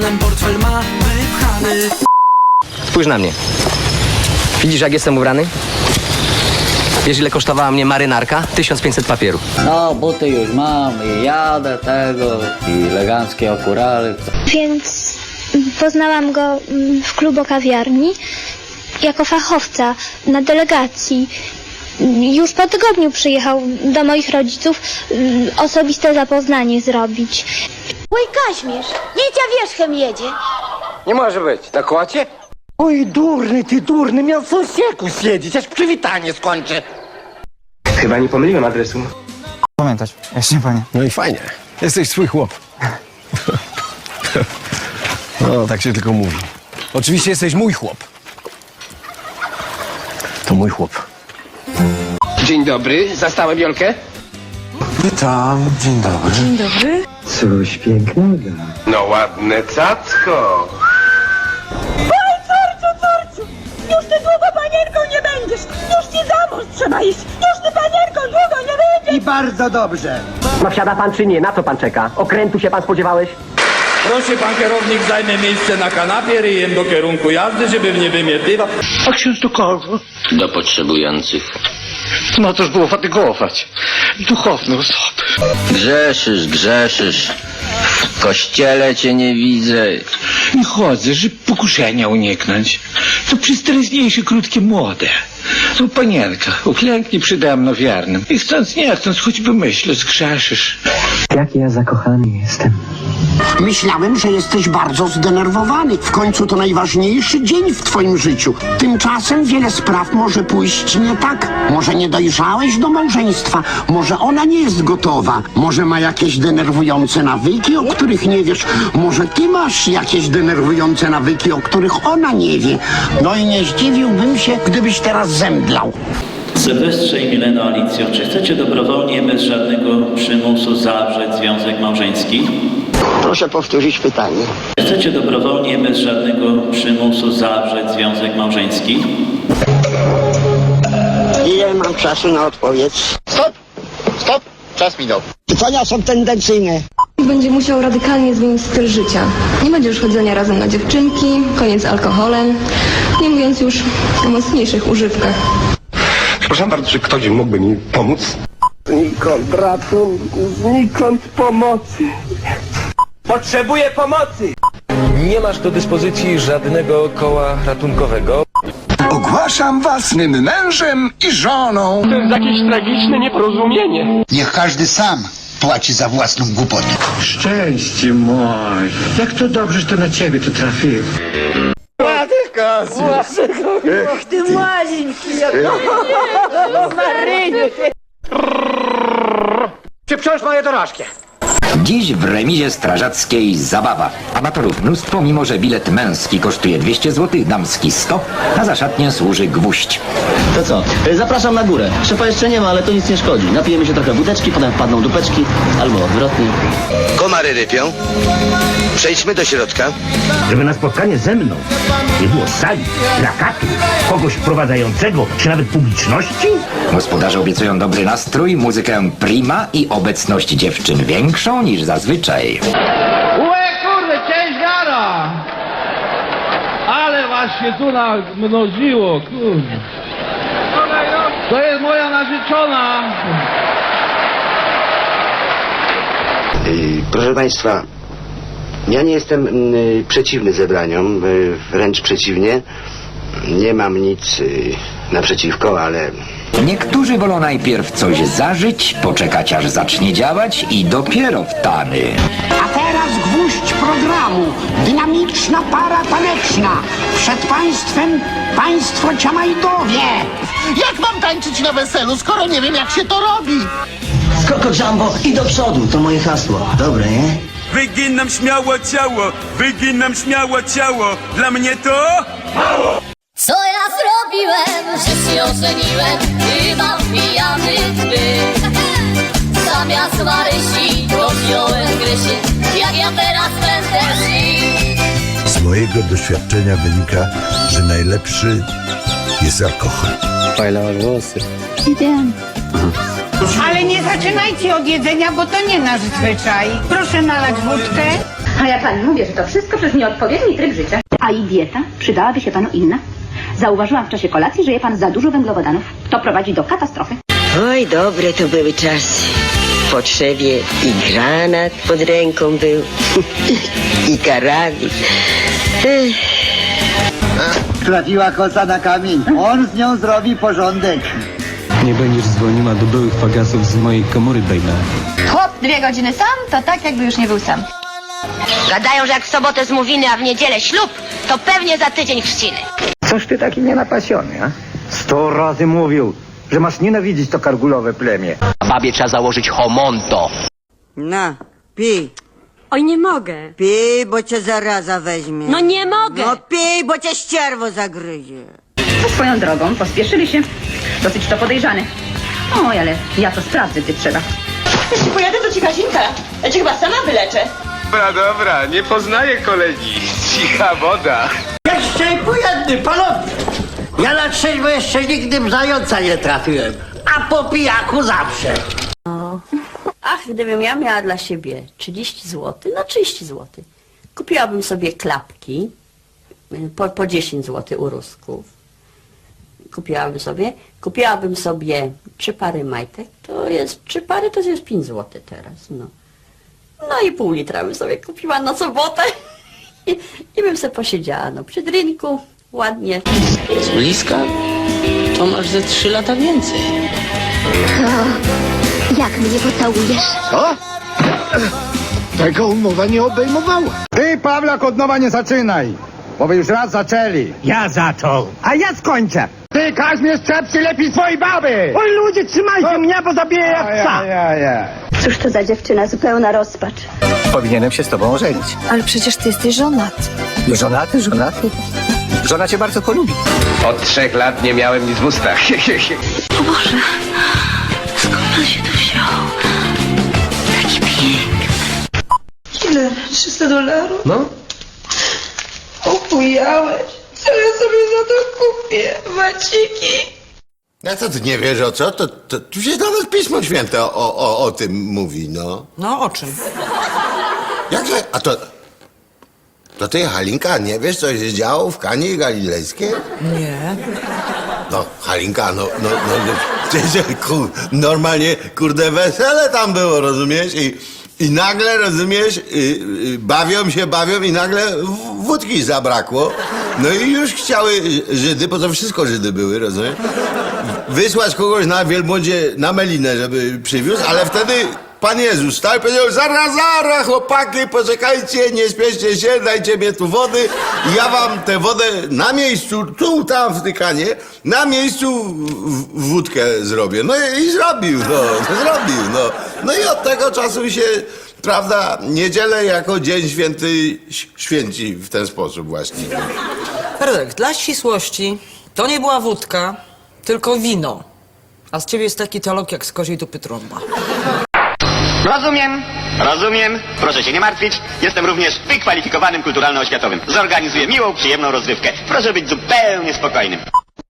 portfel ma wypchany Spójrz na mnie. Widzisz, jak jestem ubrany? Wiesz, ile kosztowała mnie marynarka? 1500 papieru. No, buty już mam i jadę tego, i eleganckie okurale. Więc poznałam go mm, w klubu kawiarni jako fachowca na delegacji. Już po tygodniu przyjechał do moich rodziców mm, osobiste zapoznanie zrobić. Oj, Kaźmierz, Jecia wierzchem jedzie. Nie może być. Na kocie? Oj, durny, ty durny, miał w sąsieku siedzieć, aż przywitanie skończę. Chyba nie pomyliłem adresu. Pamiętać, jaśnie panie. No i fajnie. Jesteś swój chłop. No, tak się tylko mówi. Oczywiście jesteś mój chłop. To mój chłop. Dzień dobry, zastałem Jolkę? Witam, dzień dobry. Coś pięknego. No ładne cacko. Już ty długo panierką nie będziesz. Już ci za mąż trzeba iść. Już ty panierką długo nie będziesz. I bardzo dobrze. No wsiada pan czy nie? Na co pan czeka? Okrętu się pan spodziewałeś? Proszę pan kierownik zajmie miejsce na kanapie ryjem do kierunku jazdy, żeby nie wymiertywał. A ksiądz do kogo? Do potrzebujących. No toż było fatygować. Duchowne osoby. Grzeszysz, grzeszysz. W kościele cię nie widzę. Nie chodzę, żeby pokuszenia uniknąć. To przystępniejsze, krótkie, młode. To panienka, uklęknij przede mną wiernym. I chcąc nie chcąc, choćby myślę, zgrzeszysz. Jaki ja zakochany jestem. Myślałem, że jesteś bardzo zdenerwowany. W końcu to najważniejszy dzień w twoim życiu. Tymczasem wiele spraw może pójść nie tak. Może nie dojrzałeś do małżeństwa. Może ona nie jest gotowa. Może ma jakieś denerwujące nawyki, o których nie wiesz. Może ty masz jakieś denerwujące nawyki, o których ona nie wie. No i nie zdziwiłbym się, gdybyś teraz zemdlał. Sylwestrze i Mileno Alicjo, czy chcecie dobrowolnie, bez żadnego przymusu zawrzeć związek małżeński? Proszę powtórzyć pytanie. Chcecie dobrowolnie, bez żadnego przymusu zawrzeć związek małżeński? Ile mam czasu na odpowiedź? Stop! Stop! Czas minął. Pytania są tendencyjne. Będzie musiał radykalnie zmienić styl życia. Nie będzie już chodzenia razem na dziewczynki, koniec z alkoholem, nie mówiąc już o mocniejszych używkach. Przepraszam bardzo, czy ktoś mógłby mi pomóc? Znikąd ratunku, znikąd pomocy. Potrzebuję pomocy. Nie masz do dyspozycji żadnego koła ratunkowego. Ogłaszam was mym mężem i żoną. To jest jakieś tragiczne nieporozumienie. Niech każdy sam płaci za własną głupotę. Szczęście moje. Jak to dobrze, że to na ciebie to trafiło. Ty maleńki, Przyprząż moje dorożki. Dziś w remizie strażackiej zabawa. Amatorów mnóstwo, mimo że bilet męski kosztuje 200 zł, damski 100, a za szatnię służy gwóźdź. To co? Zapraszam na górę. Szefa jeszcze nie ma, ale to nic nie szkodzi. Napijemy się trochę wódeczki, potem wpadną dupeczki, albo odwrotnie. Komary rypią. Przejdźmy do środka. Żeby na spotkanie ze mną nie było sali, plakatu, kogoś wprowadzającego, czy nawet publiczności? Gospodarze obiecują dobry nastrój, muzykę prima i obecność dziewczyn większą niż zazwyczaj. Łe kurde, cześć wiara! Ale was się tu namnożyło, kurde. To jest moja narzeczona. Proszę Państwa, ja nie jestem mm, przeciwny zebraniom, y, wręcz przeciwnie. Nie mam nic y, naprzeciwko, ale Niektórzy wolą najpierw coś zażyć, poczekać aż zacznie działać i dopiero w tany. A teraz gwóźdź programu. Dynamiczna para taneczna. Przed państwem państwo Ciamajdowie. Jak mam tańczyć na weselu, skoro nie wiem jak się to robi? Koko Jumbo i do przodu, to moje hasło. Dobre, nie? Wyginam śmiało ciało, wyginam śmiało ciało. Dla mnie to... Co ja zrobiłem, że się ożeniłem i mam pijany zbyt? Zamiast Marysi to wziąłem Grysię, jak ja teraz będę żyć? Z mojego doświadczenia wynika, że najlepszy jest alkohol. Fajne włosy. Ale nie zaczynajcie od jedzenia, bo to nie nasz zwyczaj. Proszę nalać wódkę. A ja pani mówię, że to wszystko przez nieodpowiedni tryb życia. A i dieta? Przydałaby się panu inna? Zauważyłam w czasie kolacji, że je pan za dużo węglowodanów. To prowadzi do katastrofy. Oj, dobre to były czasy. W potrzebie i granat pod ręką był, i karabin. Trafiła kosa na kamień. On z nią zrobi porządek. Nie będziesz dzwoniła do byłych fagasów z mojej komory, baby. Chłop dwie godziny sam, to tak jakby już nie był sam. Gadają, że jak w sobotę zmówiny, a w niedzielę ślub, to pewnie za tydzień chrzciny. Coś ty taki nienapasiony, a? Sto razy mówił, że masz nienawidzić to kargulowe plemię. Babie trzeba założyć homonto. No, pij. Oj, nie mogę. Pij, bo cię zaraza weźmie. No nie mogę. No pij, bo cię ścierwo zagryzie. Swoją drogą, pospieszyli się. Dosyć to podejrzany. Oj, ale ja to sprawdzę, gdy trzeba. Jeśli pojadę do Cikazinka, ja cię chyba sama wyleczę. Dobra, dobra, nie poznaję kolegi. Cicha woda. Jeszcze po jednym, panowie. Ja na trzeźwo jeszcze nigdy w zająca nie trafiłem. A po pijaku zawsze. Ach, gdybym ja miała dla siebie 30 zł, no 30 zł, kupiłabym sobie klapki y, po, po 10 zł u Rusków. Kupiłabym sobie, kupiłabym sobie trzy pary majtek, to jest, trzy pary to jest 5 zł teraz, no. No i pół litra bym sobie kupiła na sobotę i, i bym sobie posiedziała, no, przy drinku, ładnie. Z bliska to masz ze trzy lata więcej. Jak mnie pocałujesz? Co? Tego umowa nie obejmowała. Ty, Pawlak, od nowa nie zaczynaj, bo wy już raz zaczęli. Ja zaczął. A ja skończę. Ty, Kaźmierz, czep się lepiej swojej baby. Oj, ludzie, trzymajcie mnie, bo zabiję jak psa. Ja, ja, Cóż to za dziewczyna, zupełna rozpacz. Powinienem się z tobą ożenić. Ale przecież ty jesteś żonat. Żonaty, żonaty. Żona cię bardzo polubi. Od trzech lat nie miałem nic w ustach. O Boże, skąd on się tu wziął? Taki piękny. Ile? 300 dolarów? No? Opujałeś. Co ja sobie za to kupię? Waciki. A co ty nie wiesz o co? To, to tu się nawet Pismo Święte o, o, o tym mówi, no. No o czym? Jakże? A to... To ty, Halinka, nie wiesz, co się działo w Kanie Galilejskiej? Nie. No, Halinka, no, no, no, no przecież, kur, normalnie, kurde, wesele tam było, rozumiesz? I, i nagle, rozumiesz, y, y, bawią się, bawią i nagle w- wódki zabrakło. No i już chciały Żydy, bo to wszystko Żydy były, rozumiesz? Wysłać kogoś na wielbłądzie, na Melinę, żeby przywiózł, ale wtedy Pan Jezus i powiedział, zaraz, zaraz, chłopaki, poczekajcie, nie spieszcie się, dajcie mnie tu wody i ja wam tę wodę na miejscu, tu, tam w Tykanie, na miejscu w- wódkę zrobię. No i, i zrobił, no, zrobił, no. No i od tego czasu się, prawda, niedzielę jako dzień święty święci w ten sposób właśnie. Fredek, dla ścisłości to nie była wódka, tylko wino. A z ciebie jest taki talok jak z koziej dupy trąba. Rozumiem, rozumiem. Proszę się nie martwić. Jestem również wykwalifikowanym kulturalno-oświatowym. Zorganizuję miłą, przyjemną rozrywkę. Proszę być zupełnie spokojnym.